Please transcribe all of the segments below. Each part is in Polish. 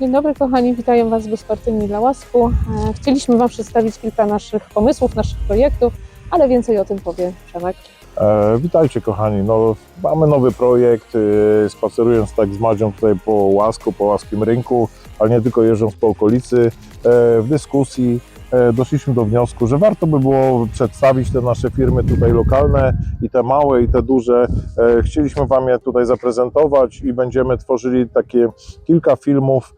Dzień dobry kochani, witają Was bezpartyjni dla łasku. E, Chcieliśmy Wam przedstawić kilka naszych pomysłów, naszych projektów, ale więcej o tym powie Przemek. E, witajcie kochani, no, mamy nowy projekt, e, spacerując tak z Madzią tutaj po Łasku, po Łaskim Rynku, ale nie tylko jeżdżąc po okolicy, e, w dyskusji e, doszliśmy do wniosku, że warto by było przedstawić te nasze firmy tutaj lokalne i te małe i te duże. E, chcieliśmy Wam je tutaj zaprezentować i będziemy tworzyli takie kilka filmów,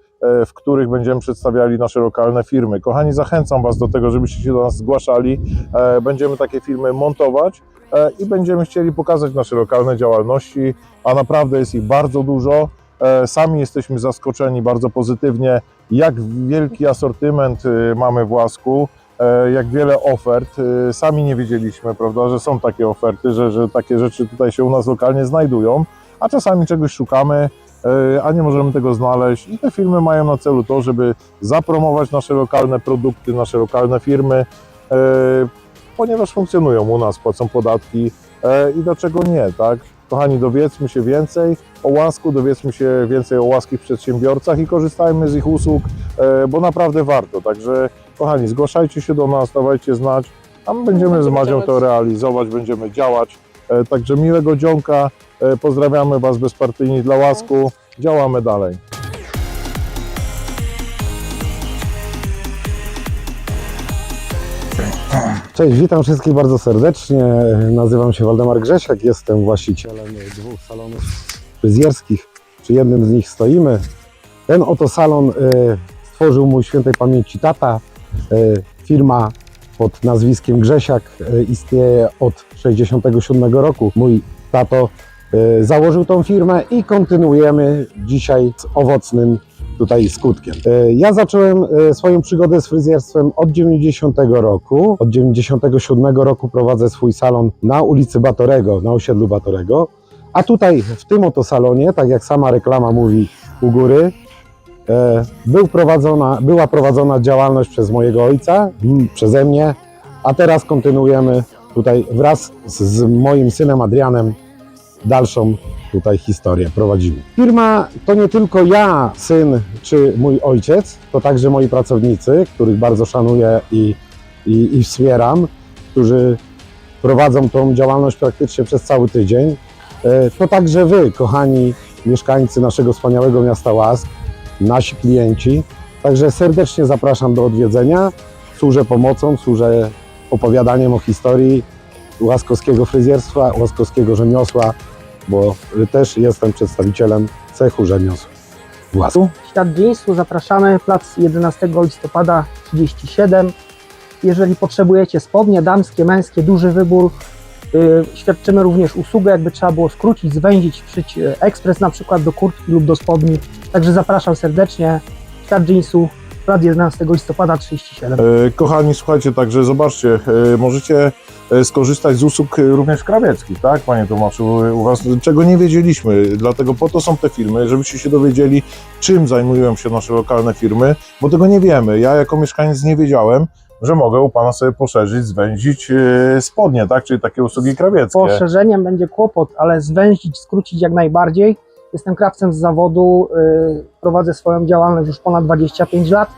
w których będziemy przedstawiali nasze lokalne firmy. Kochani, zachęcam Was do tego, żebyście się do nas zgłaszali. E, Będziemy takie filmy montować e, i będziemy chcieli pokazać nasze lokalne działalności, a naprawdę jest ich bardzo dużo. E, Sami jesteśmy zaskoczeni bardzo pozytywnie, jak wielki asortyment e, mamy w Łasku, e, jak wiele ofert. E, Sami nie wiedzieliśmy, prawda, że są takie oferty, że, że takie rzeczy tutaj się u nas lokalnie znajdują, a czasami czegoś szukamy, e, a nie możemy tego znaleźć. I te filmy mają na celu to, żeby zapromować nasze lokalne produkty, nasze lokalne firmy, e, ponieważ funkcjonują u nas, płacą podatki e, i dlaczego nie, tak? Kochani, dowiedzmy się więcej o łasku, dowiedzmy się więcej o łaskich przedsiębiorcach i korzystajmy z ich usług, e, bo naprawdę warto. Także, kochani, zgłaszajcie się do nas, dawajcie znać, a my będziemy z Madzią to realizować, będziemy działać. E, Także miłego dzionka, e, pozdrawiamy Was bezpartyjni dla łasku, działamy dalej. Cześć, witam wszystkich bardzo serdecznie. Nazywam się Waldemar Grzesiak, jestem właścicielem dwóch salonów fryzjerskich. Przy jednym z nich stoimy. Ten oto salon e, stworzył mój świętej pamięci tata. Firma pod nazwiskiem Grzesiak e, istnieje od 67 roku. Mój tato e, założył tą firmę i kontynuujemy dzisiaj z owocnym tutaj skutkiem. E, Ja zacząłem swoją przygodę z fryzjerstwem od 90 roku. Od 97 roku prowadzę swój salon na ulicy Batorego, na osiedlu Batorego. A tutaj w tym oto salonie, tak jak sama reklama mówi u góry, był prowadzona, była prowadzona działalność przez mojego ojca, przeze mnie, a teraz kontynuujemy tutaj wraz z, z moim synem Adrianem dalszą tutaj historię prowadzimy. Firma to nie tylko ja, syn czy mój ojciec, to także moi pracownicy, których bardzo szanuję i, i, i wspieram, którzy prowadzą tą działalność praktycznie przez cały tydzień. E, To także Wy, kochani mieszkańcy naszego wspaniałego miasta Łask, nasi klienci. Także serdecznie zapraszam do odwiedzenia. Służę pomocą, służę opowiadaniem o historii łaskowskiego fryzjerstwa, łaskowskiego rzemiosła, bo też jestem przedstawicielem cechu rzemiosł Łasku. Świat Jeanssu zapraszamy, plac 11 listopada 37. Jeżeli potrzebujecie spodnie damskie, męskie, duży wybór, yy, świadczymy również usługę, jakby trzeba było skrócić, zwęzić, wszyć yy, ekspres na przykład do kurtki lub do spodni. Także zapraszam serdecznie. Świat Jeanssu, plac 11 listopada 37. E, Kochani, słuchajcie, także zobaczcie, e, możecie e, skorzystać z usług również krawieckich, tak, Panie Tomaszu, u Was, czego nie wiedzieliśmy, dlatego po to są te firmy, żebyście się dowiedzieli, czym zajmują się nasze lokalne firmy, bo tego nie wiemy. Ja jako mieszkaniec nie wiedziałem, że mogę u Pana sobie poszerzyć, zwęzić spodnie, tak, czyli takie usługi krawieckie. Poszerzeniem będzie kłopot, ale zwęzić, skrócić jak najbardziej. Jestem krawcem z zawodu, yy, prowadzę swoją działalność już ponad 25 lat.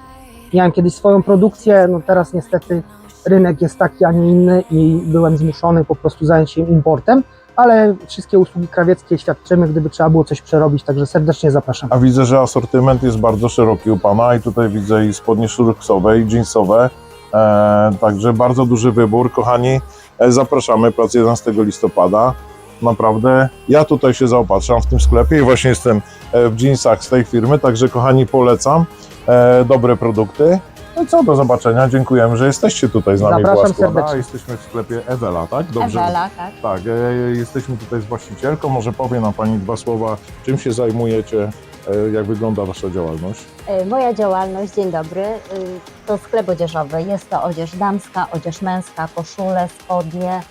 Miałem kiedyś swoją produkcję, no teraz niestety rynek jest taki, a nie inny i byłem zmuszony po prostu zająć się importem, ale wszystkie usługi krawieckie świadczymy, gdyby trzeba było coś przerobić, także serdecznie zapraszam. A widzę, że asortyment jest bardzo szeroki u Pana i tutaj widzę i spodnie szurksowe, i jeansowe, e, także bardzo duży wybór. Kochani, e, zapraszamy, plac 11 listopada. Naprawdę, ja tutaj się zaopatrzam w tym sklepie i właśnie jestem e, w jeansach z tej firmy, także kochani, polecam e, dobre produkty. No i co, do zobaczenia, dziękujemy, że jesteście tutaj z nami Zapraszam serdecznie. Jesteśmy w sklepie Ewela, tak? Ewela, tak. Tak, e, jesteśmy tutaj z właścicielką. Może powie nam Pani dwa słowa, czym się zajmujecie, e, jak wygląda Wasza działalność? E, Moja działalność, dzień dobry, to sklep odzieżowy. Jest to odzież damska, odzież męska, koszule, spodnie,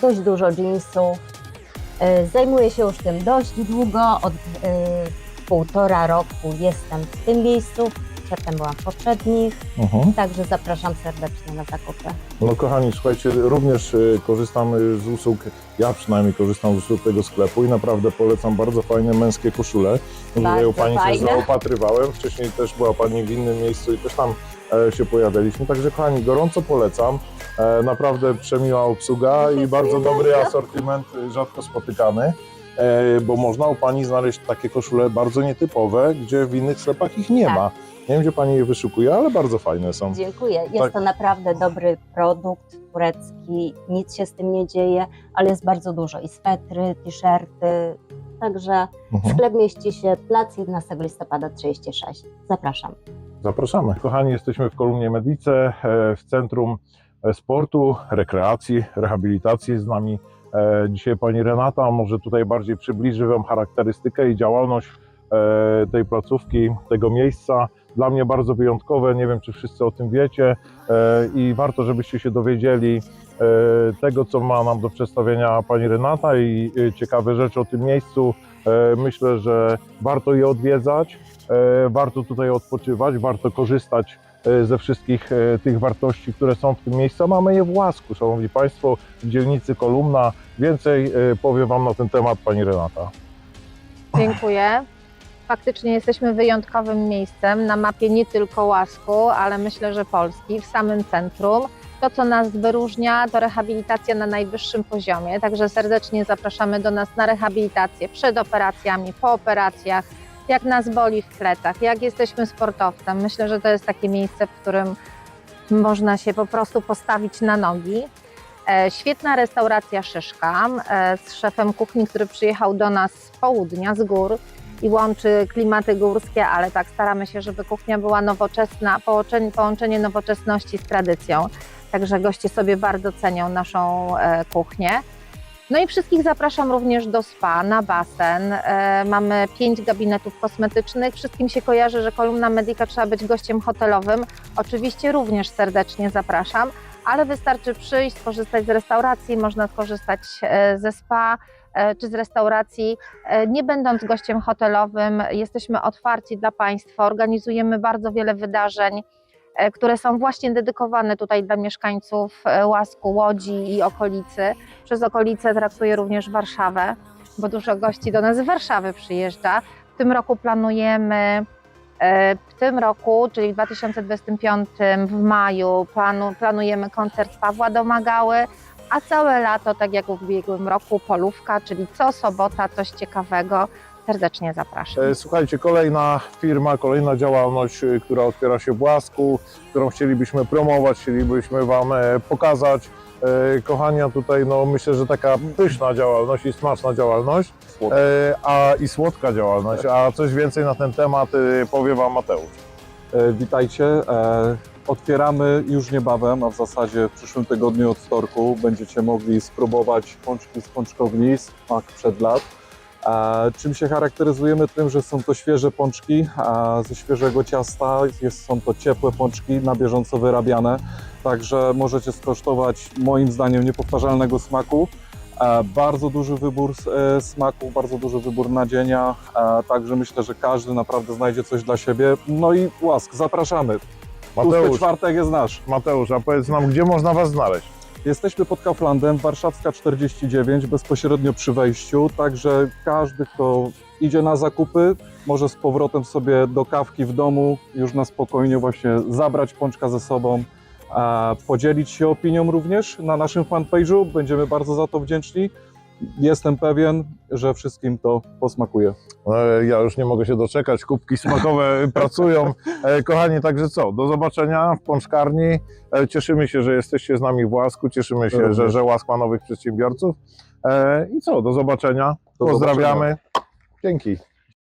dość dużo jeansów. E, Zajmuję się już tym dość długo, od y, półtora roku jestem w tym miejscu. przedtem byłam w poprzednich, Mhm. także zapraszam serdecznie na zakupy. No kochani, słuchajcie, również y, korzystam z usług, ja przynajmniej korzystam z usług tego sklepu i naprawdę polecam bardzo fajne męskie koszule. Tutaj u Bardzo Pani się fajne. zaopatrywałem, wcześniej też była Pani w innym miejscu i też tam e, się pojawialiśmy, także kochani, gorąco polecam. E, naprawdę przemiła obsługa i bardzo dobry asortyment, y, rzadko spotykany. E, bo można u Pani znaleźć takie koszule bardzo nietypowe, gdzie w innych sklepach ich nie Tak. ma. Nie wiem, gdzie Pani je wyszukuje, ale bardzo fajne są. Dziękuję. Jest Tak. to naprawdę dobry produkt turecki, nic się z tym nie dzieje, ale jest bardzo dużo i swetry, t-shirty, także Mhm. sklep mieści się plac 11 listopada 36. Zapraszam. Zapraszamy. Kochani, jesteśmy w kolumnie Medice, e, w Centrum Sportu, Rekreacji, Rehabilitacji. Z nami e, dzisiaj pani Renata. Może tutaj bardziej przybliży Wam charakterystykę i działalność e, tej placówki, tego miejsca. Dla mnie bardzo wyjątkowe, nie wiem czy wszyscy o tym wiecie e, i warto, żebyście się dowiedzieli tego, co ma nam do przedstawienia pani Renata i ciekawe rzeczy o tym miejscu. Myślę, że warto je odwiedzać. Warto tutaj odpoczywać, warto korzystać ze wszystkich e, tych wartości, które są w tym miejscu. Mamy je w Łasku, Szanowni Państwo, w dzielnicy Kolumna. Więcej e, powie Wam na ten temat Pani Renata. Dziękuję. Faktycznie jesteśmy wyjątkowym miejscem na mapie nie tylko Łasku, ale myślę, że Polski, w samym centrum. To, co nas wyróżnia, to rehabilitacja na najwyższym poziomie, także serdecznie zapraszamy do nas na rehabilitację przed operacjami, po operacjach, jak nas boli w plecach, jak jesteśmy sportowcem. Myślę, że to jest takie miejsce, w którym można się po prostu postawić na nogi. E, Świetna restauracja Szyszka e, z szefem kuchni, który przyjechał do nas z południa, z gór i łączy klimaty górskie, ale tak staramy się, żeby kuchnia była nowoczesna, połączenie, nowoczesności z tradycją. Także goście sobie bardzo cenią naszą e, kuchnię. No i wszystkich zapraszam również do spa, na basen. E, mamy pięć gabinetów kosmetycznych. Wszystkim się kojarzy, że kolumna Medica trzeba być gościem hotelowym. Oczywiście również serdecznie zapraszam ale wystarczy przyjść, skorzystać z restauracji, można skorzystać e, ze spa e, czy z restauracji. Nie będąc gościem hotelowym, jesteśmy otwarci dla Państwa, organizujemy bardzo wiele wydarzeń, które są właśnie dedykowane tutaj dla mieszkańców e, Łasku, Łodzi i okolicy. Przez okolice traktuję również Warszawę, bo dużo gości do nas z Warszawy przyjeżdża. W tym roku planujemy E, W tym roku, czyli w 2025 w maju planu, planujemy koncert Pawła Domagały, a całe lato, tak jak w ubiegłym roku, polówka, czyli co sobota coś ciekawego. Serdecznie zapraszam. E, Słuchajcie, kolejna firma, kolejna działalność, e, która otwiera się w Łasku, którą chcielibyśmy promować, chcielibyśmy Wam e, pokazać. Kochania, tutaj no, myślę, że taka pyszna działalność i smaczna działalność, e, a i słodka działalność, a coś więcej na ten temat powie Wam Mateusz. Witajcie. Otwieramy już niebawem, a w zasadzie w przyszłym tygodniu od wtorku będziecie mogli spróbować pączki z pączkowni smak przed lat. Czym się charakteryzujemy? Tym, że są to świeże pączki ze świeżego ciasta. Jest, są to ciepłe pączki, na bieżąco wyrabiane. Także możecie skosztować moim zdaniem niepowtarzalnego smaku. E, Bardzo duży wybór e, smaków, bardzo duży wybór nadzienia, e, także myślę, że każdy naprawdę znajdzie coś dla siebie. No i łask, zapraszamy. Mateusz, czwartek jest nasz. Mateusz, a powiedz nam, gdzie można Was znaleźć? Jesteśmy pod Kauflandem, Warszawska 49, bezpośrednio przy wejściu, także każdy, kto idzie na zakupy, może z powrotem sobie do kawki w domu już na spokojnie właśnie zabrać pączka ze sobą, podzielić się opinią również na naszym fanpage'u. Będziemy bardzo za to wdzięczni. Jestem pewien, że wszystkim to posmakuje. E, Ja już nie mogę się doczekać, kubki smakowe pracują. E, Kochani, także co, do zobaczenia w Pączkarni. E, Cieszymy się, że jesteście z nami w Łasku, cieszymy się, Również. że, że Łask ma nowych przedsiębiorców. E, I co, do zobaczenia. Do Pozdrawiamy. Dzięki.